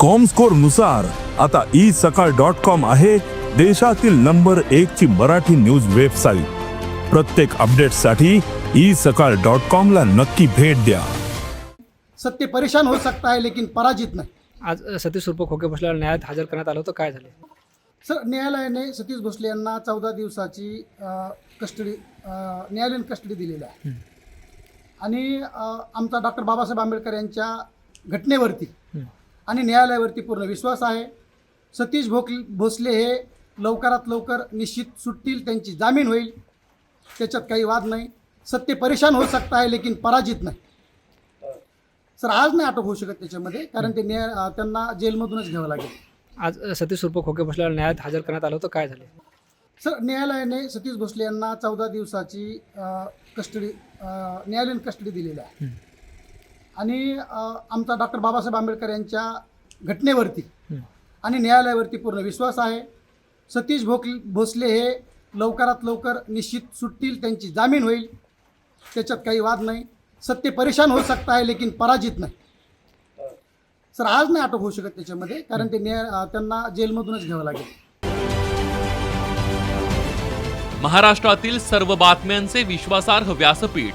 कॉमस्कोरनुसार आता ई सकाळ dot com आहे देशातील नंबर एक ची मराठी न्यूज वेबसाईट प्रत्येक अपडेटसाठी ई सकाळ डॉट कॉम ला नक्की भेट द्या. सत्य परेशान हो सकता है लेकिन पराजित नाही. आज सतीश उर्फ खोके भोसलेला न्यायालयात हजर करण्यात आलं होतं. काय झाले? सर न्यायालयाने सतीश भोसले यांना चौदा दिवसाची अ, कस्टडी अ, न्यायालयीन कस्टडी दिलेली आहे. आणि अ, आमचा डॉक्टर बाबासाहेब आंबेडकर यांच्या घटनेवरती आणि न्यायालयावरती पूर्ण विश्वास आहे. सतीश भोक भोसले हे लवकरात लवकर निश्चित सुटतील त्यांची जामीन होईल. त्याच्यात काही वाद नाही. सत्य परेशान हो सकता है लेकिन पराजित नाही. सर आज नाही अटक होऊ शकत त्याच्यामध्ये कारण ते न्याय त्यांना जेलमधूनच घ्यावं लागेल. आज सतीश उर्फ खोके भोसलेला न्यायालयात हजर करण्यात आलं होतं. काय झाले? सर न्यायालयाने सतीश भोसले यांना चौदा दिवसाची अ, कस्टडी अ, न्यायालयीन कस्टडी दिलेली आहे. आणि आमचा डॉक्टर बाबासाहेब आंबेडकर यांच्या घटनेवरती आणि न्यायालयावरती पूर्ण विश्वास आहे. सतीश भोक भोसले हे लवकरात लवकर निश्चित सुटतील त्यांची जामीन होईल. त्याच्यात काही वाद नाही. सत्य परेशान हो सकता है लेकिन पराजित नाही. सर आज नाही अटक होऊ शकत त्याच्यामध्ये कारण ते न्याय त्यांना जेलमधूनच घ्यावं लागेल. महाराष्ट्रातील सर्व बातम्यांचे विश्वासार्ह व्यासपीठ